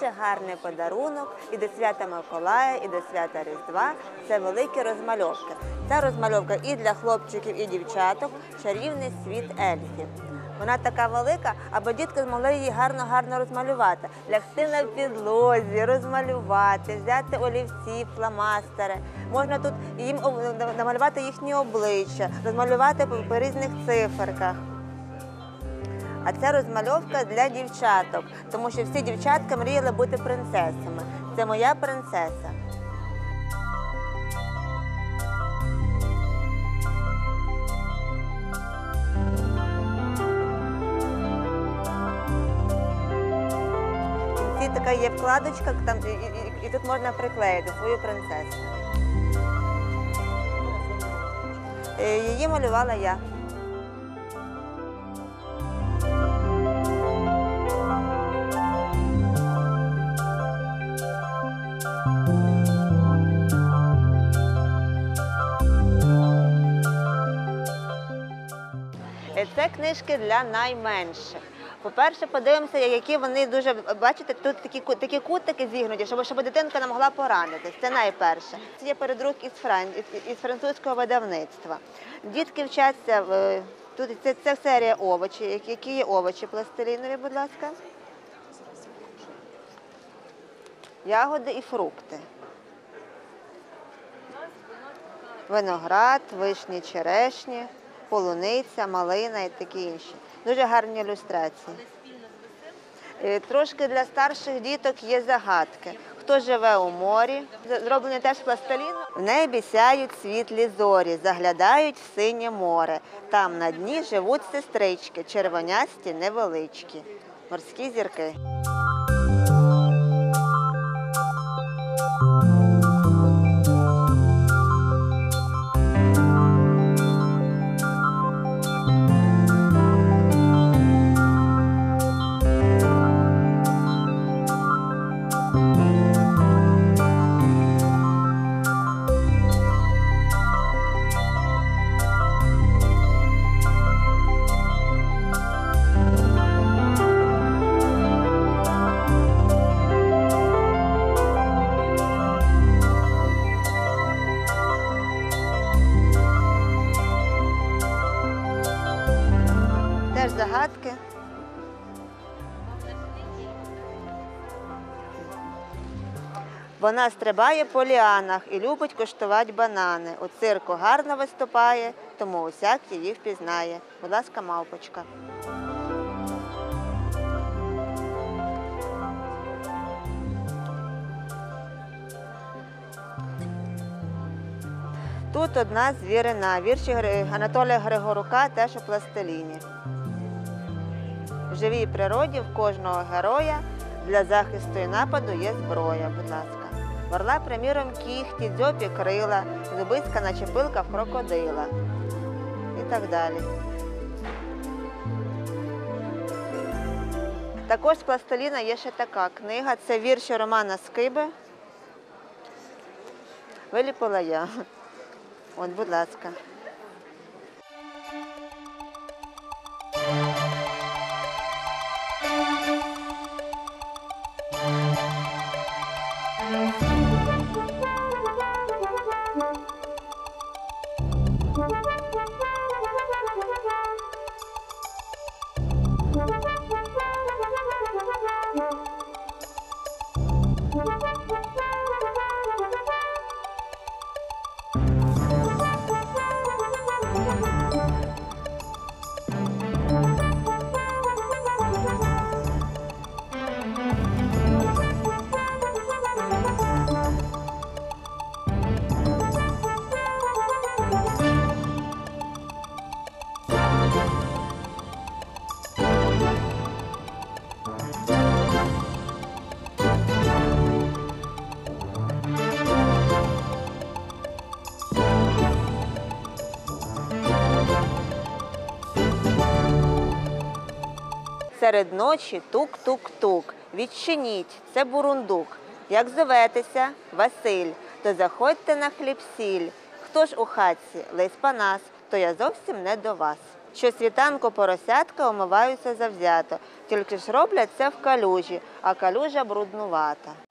Дуже гарний подарунок і до свята Миколая, і до свята Різдва. Це великі розмальовки. Ця розмальовка і для хлопчиків, і дівчаток чарівний світ ельфів. Вона така велика, аби дітки змогли її гарно-гарно розмалювати. Лягти на підлозі, розмалювати, взяти олівці, фломастери. Можна тут їм намалювати їхні обличчя, розмалювати по різних циферках. А це розмальовка для дівчаток, тому що всі дівчатка мріяли бути принцесами. Це моя принцеса. Кінці така є вкладочка, там і, і- і тут можна приклеїти свою принцесу. Е, Її малювала я. Це книжки для найменших. По-перше, подивимося, які вони дуже бачите, тут такі такі кутики зігнуті, щоб, щоб дитинка не могла поранитись. Це найперше. Це є передрук із, фран... із- французького видавництва. Дітки вчаться тут. Це, це серія овочі. Які- Які є овочі пластилінові, будь ласка? Ягоди і фрукти. Виноград, вишні, черешні, полуниця, малина і такі інші. Дуже гарні ілюстрації. Е, Трошки для старших діток є загадки. Хто живе у морі, зроблені теж з пластиліну. В небі сяють світлі зорі, заглядають в синє море. Там на дні живуть сестрички, червонясті невеличкі. Морські зірки. Вона стрибає по ліанах і любить коштувати банани. У цирку гарно виступає, тому усяк її впізнає. Будь ласка, мавпочка. Тут одна звірина. Вірші Анатолія Григорука теж у пластиліні. В живій природі в кожного героя для захисту і нападу є зброя, будь ласка. В Орла, приміром, кіхті, дзьобі крила, зубиська наче пилка в крокодила. І так далі. Також з пластиліна є ще така книга. Це вірші Романа Скиби. Виліпила я. От, будь ласка. Серед ночі тук-тук-тук. Відчиніть, це бурундук. Як зоветеся, Василь, то заходьте на хліб-сіль. Хто ж у хатці, лись панас, то я зовсім не до вас. що світанку поросятка омиваються завзято, тільки ж роблять це в калюжі, а калюжа бруднувата.